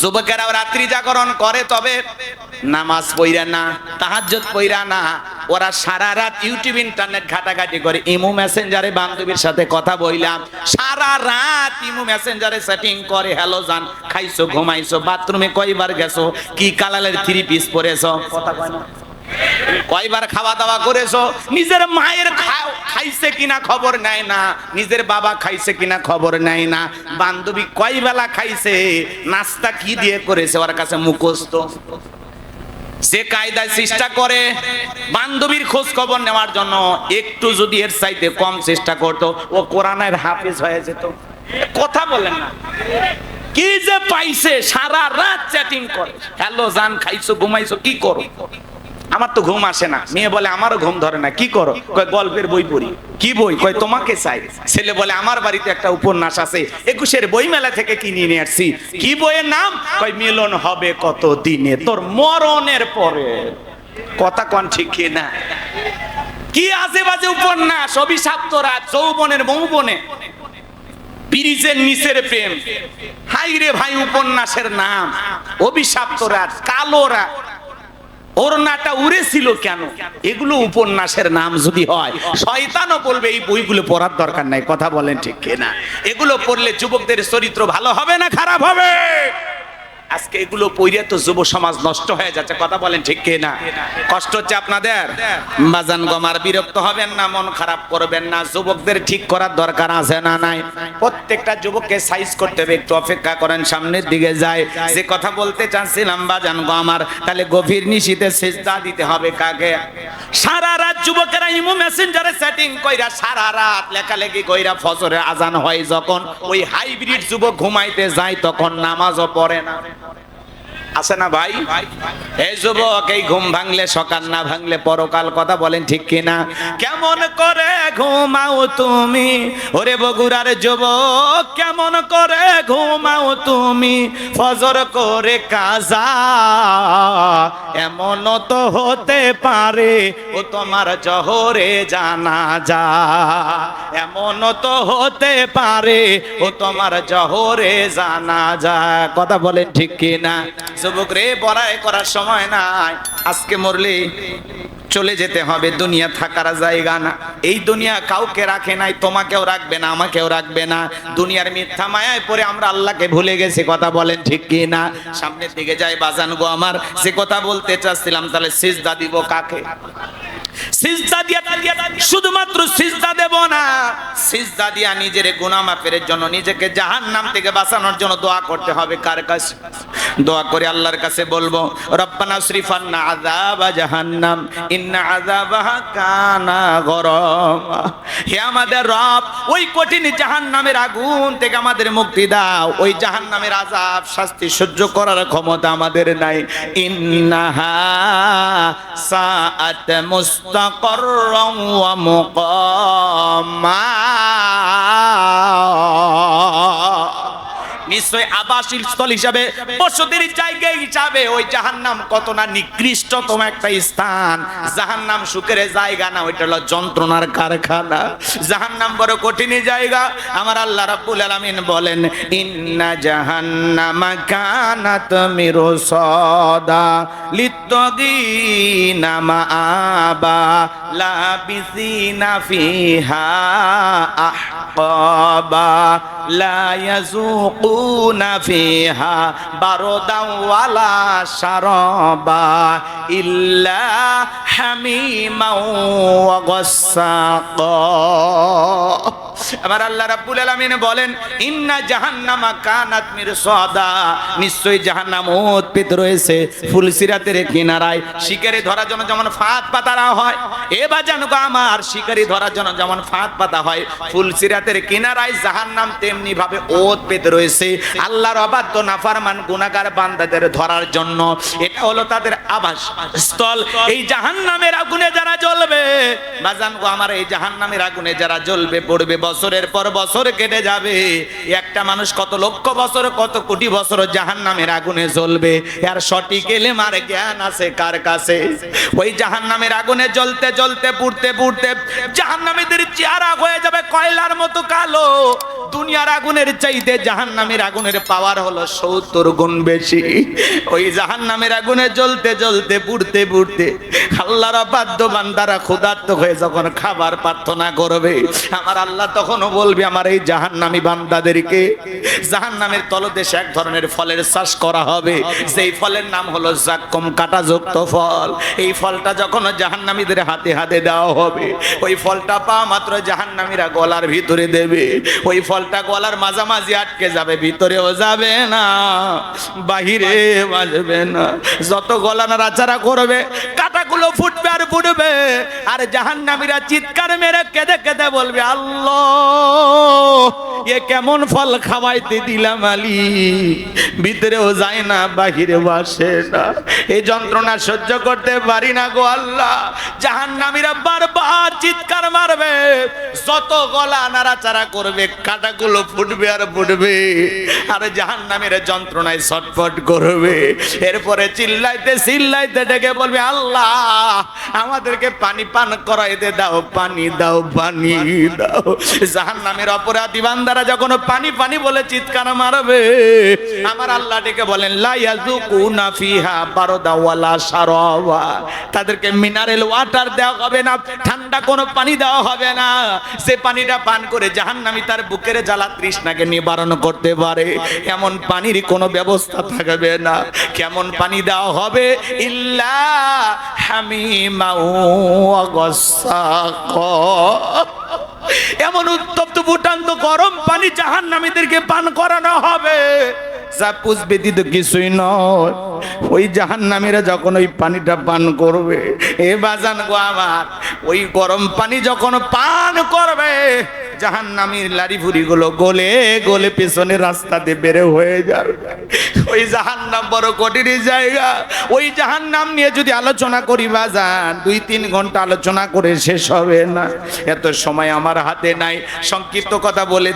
যুবকেরা রাত্রি জাগরণ করে তবে নামাজ পইরা না, তাহাজ্জুদ পইরা না। ওরা সারা রাত ইউটিউব, ইন্টারনেট ঘাটাঘাটি করে। ইমু মেসেঞ্জারে বান্ধবীর সাথে কথা বইলাম। সারা রাত ইমু মেসেঞ্জারে সেটিং করে, হ্যালো জান, খাইছো, ঘুমাইছো, বাথরুমে কয়বার গেছো? কি কালালের থ্রি পিস পরেছো? কথা কয় না। কয়বার খাওয়া দাওয়া করেছ? নিজের মায়ের খাইছে কিনা খবর নেয় না, নিজের বাবা খাইছে কিনা খবর নেয় না, বান্ধবী কয় বেলা খাইছে, নাস্তা কি দিয়ে করেছে ওর কাছে মুখস্থ? সে কায়দায় চেষ্টা করে, বান্ধবীর খোঁজ খবর নেওয়ার জন্য একটু যদি এর চাইতে কম চেষ্টা করতো, ও কোরআনের হাফিজ হয়ে যেত। কথা বলেন না। কি যে পাইছে, সারা রাত চ্যাটিং করে। হ্যালো, জান, খাইছো, ঘুমাইছো, কি করো? আমার তো ঘুম আসে না। মেয়ে বলে, আমারও ঘুম ধরে না, কি করো? কয়, গল্পের বই পড়ি। কি বই? কয়, তোমাকে চাই। ছেলে বলে, আমার বাড়িতে একটা উপন্যাস আছে, একুশের বই মেলা থেকে কিনে নিয়ে আসছি। কি বইয়ের নাম? কয়, মিলন হবে কত দিনে তোর মরণের পরে। কথা কন ঠিক না কি আজে বাজে উপন্যাস? অভিশাপ্ত রাত যৌবনের মৌবনে ব্রিজের নিচের প্রেম। হাই রে ভাই, উপন্যাসের নাম। অভিশাপ্ত রাত কালো রাত ওরনাটা উড়েছিল কেন? এগুলো উপন্যাসের নাম যদি হয়, শয়তানও বলবে, এই বইগুলো পড়ার দরকার নাই। কথা বলেন ঠিক কিনা? এগুলো পড়লে যুবকদের চরিত্র ভালো হবে না খারাপ হবে? আজকে এগুলো পড়ে তো যুব সমাজ নষ্ট হয়ে যাচ্ছে, কথা বলেন ঠিক কিনা কষ্ট হচ্ছে আপনাদের? বাজান গমার বিরক্ত হবেন না, মন খারাপ করবেন না, যুবকদের ঠিক করার দরকার আছে না নাই? প্রত্যেকটা যুবককে সাইজ করতে হবে, একটু অপেক্ষা করেন, সামনের দিকে যায়। যে কথা বলতে চাচ্ছিলাম বাজান গো আমার তাহলে গভীর নিশিতে সেজদা দিতে হবে কাকে? সারা রাত যুবকেরা ইমো মেসেঞ্জারে সেটিং কইরা সারা রাত লেখালেখি কইরা ফজরে আজান হয় যখন, ওই হাইব্রিড যুবক ঘুমাইতে যায়, তখন নামাজও পড়ে না। আছে না ভাই? এই যুবক, এই ঘুম ভাঙলে সকাল, না ভাঙলে পরকাল, কথা বলেন ঠিক কিনা? কেমন করে ঘুমাও তুমি? ওরে বগুড়ার যুবক, কেমন করে ঘুমাও তুমি? ফজর করে কাজা এমন তো হতে পারে, ও তোমার জহরে জানা যা এমন তো হতে পারে, ও তোমার জহরে জানা যা কথা বলেন ঠিক কিনা? যুবক রে, বড়াই করার সময় নাই। আজকে মরলে চলে যেতে হবে, দুনিয়া থাকার জায়গা না। এই দুনিয়া কাউকে রাখে নাই, তোমাকেও রাখবে না, আমাকেও রাখবে না। দুনিয়ার মিথ্যা মায়ায় পরে আমরা আল্লাহকে ভুলে গেছি, কথা বলেন ঠিক কি না? সামনের দিকে যাই, বাজান গো আমার সে কথা বলতে চাচ্ছিলাম, তাহলে সিজদা দিব কাকে? সিজদা দিয়া শুধুমাত্র সিজদা দেব না, সিজদা দিয়া নিজের গুনাহ মাফের জন্য নিজেকে জাহান্নাম থেকে বাঁচানোর জন্য দোয়া করতে হবে, কার কাছে? দোয়া করে আল্লাহর কাছে বলব, রব্বানা শরীফান্না আযাবা জাহান্নাম, ইন্না আযাবাহা কানা গরমা। হে আমাদের রব, ওই কঠিন জাহান্নামের আগুন থেকে আমাদের মুক্তি দাও। ওই জাহান্নামের আযাব শাস্তি সহ্য করার ক্ষমতা আমাদের নাই। ইন্নাহা সাআত মুস্তাকাররাম ওয়া মুকামা আবাসিক স্থল হিসাবে, বসতির জায়গা হিসাবে ওই জাহান্নাম কত না নিকৃষ্টতম একটা স্থান। জাহান্নাম সুখের জায়গা না, ওইটা হলো যন্ত্রণার কারখানা। জাহান্নাম বড় কঠিন জায়গা। আমার আল্লাহ রাব্বুল আলামিন বলেন, ইন্না জাহান্নামা কানাত মিরসাদা লিত্তাগিনা মাআবা লাবিসিনা ফিহা আহকাবা লা ইয়াযুকুনা ফিহা বারদান ওয়ালা শারাবা ইল্লা হামিমাও ওয়া গাসসাকা আমার আল্লাহ রাব্বুল আলামিন বলেন, ইন্না জাহান্নামা কানাত মিরসাদা। নিশ্চয়ই জাহান্নাম উৎপিত রয়েছে ফুলসিরাতের কিনারায়। শিকারি ধরার জন্য যেমন ফাঁদ পাতারা হয় এবার জানো গো আমার, শিকারি ধরার জন্য যেমন ফাঁদ পাতা হয় ফুলসিরাতের কিনারায় জাহান্নাম তেমনি ভাবে উৎপিত রয়েছে। আল্লাহর অবাধ্য, নাফারমান, গুনাহগার বান্দাদের ধরার জন্য। এটা হলো তাদের আবাস স্থল। এই জাহান্নামের আগুনে যারা জ্বলবে, বাজান গো আমার, এই জাহান্নামের আগুনে যারা জ্বলবে, পড়বে বছরের পর বছর কেটে যাবে। একটা মানুষ কত লক্ষ বছর, কত কোটি বছর জাহান নামের আগুনে জ্বলবে। আর সঠিক এলেম আর জ্ঞান আছে কার কাছে? ওই জাহান নামের আগুনে জ্বলতে জ্বলতে, পুড়তে পুড়তে জাহান নামীদের চেহারা হয়ে যাবে কয়লার মতো কালো। দুনিয়ার আগুনের চাইতে জাহান নামের আগুনের পাওয়ার হলো সত্তর গুণ বেশি। ওই জাহান নামের আগুনে জ্বলতে জ্বলতে, পুড়তে পুড়তে আল্লাহর বাদ্য বান্দারা ক্ষুধার্ত হয়ে যখন খাবার প্রার্থনা করবে, আমার আল্লাহ তখনও বলবে, আমার এই জাহান নামী বান্দাদেরকে জাহান নামের তলদেশে এক ধরনের ফলের চাষ করা হবে। সেই ফলের নাম হলো জাক্কম কাটাযুক্ত ফল। এই ফলটা যখন জাহান্নামীদের হাতে হাতে দেওয়া হবে, ওই ফলটা পা মাত্র জাহান্নামীরা গলার ভিতরে দেবে। ওই ফলটা গলার মাঝামাঝি আটকে যাবে, ভিতরেও যাবে না, বাহিরে বাজবে না। যত গলা নাড়াচাড়া করবে, কাটাগুলো ফুটবে আর ফুটবে আর জাহান্নামীরা চিৎকার মেরে কেঁদে কেঁদে বলবে, আল্লাহ এ কেমন ফল খাওয়াইতে দিলাম আলী? ভিতরেও যায় না বাহিরে বাসে না। এই যন্ত্রণা সহ্য করতে পারি না গো আল্লাহ। জাহান্নামীরা বারবার চিৎকার মারবে, যত গলা নাড়াচাড়া করবে, কাটাগুলো ফুটবে আর ফুটবে। আর জাহান্নামীর যন্ত্রণায় ছটফট করবে। এরপরে চিল্লাইতে চিল্লাইতে ডেকে বলবে, আল্লাহ, আমাদেরকে পানি পান করাইতে দাও, পানি দাও পানি দাও। জাহান্নামের অপরাধী বান্দারা যখন পানি পানি বলে চিৎকার মারবে, আমার আল্লাহ ডেকে বলেন লাইয়াজুকুনা ফিহা বারদা ওয়ালা সারাওয়া তাদেরকে মিনারেল ওয়াটার দেওয়া হবে না, ঠান্ডা কোনো পানি দেওয়া হবে না। সে পানিটা পান করে জাহান্নামী তার বুকের জ্বালা তৃষ্ণাকে নিবারণ করতে পারে। এমন পানির কোনো ব্যবস্থা থাকবে না। কেমন পানি দেওয়া হবে? ইল্লা হামিমাউ ওয়া গাসসাকা এমন উত্তপ্ত ফুটান্ত গরম পানি জাহান নামীদেরকে পান করানো হবে। কিছুই ওই যখন ওই পানিটা পান করবে, এ বাজান গো আমার, ওই গরম পানি যখন পান করবে জাহান নামির লারি ভুরি গুলো গলে পেছনে রাস্তা দিয়ে বেড়ে হয়ে যাবে। ওই জাহান নাম বড় কঠিন জায়গা। ওই জাহান নাম নিয়ে যদি আলোচনা করি বা বাজান, দুই তিন ঘণ্টা আলোচনা করে শেষ হবে না। এত সময় আমার হাতে নাই। সংক্ষিপ্ত কথা বলে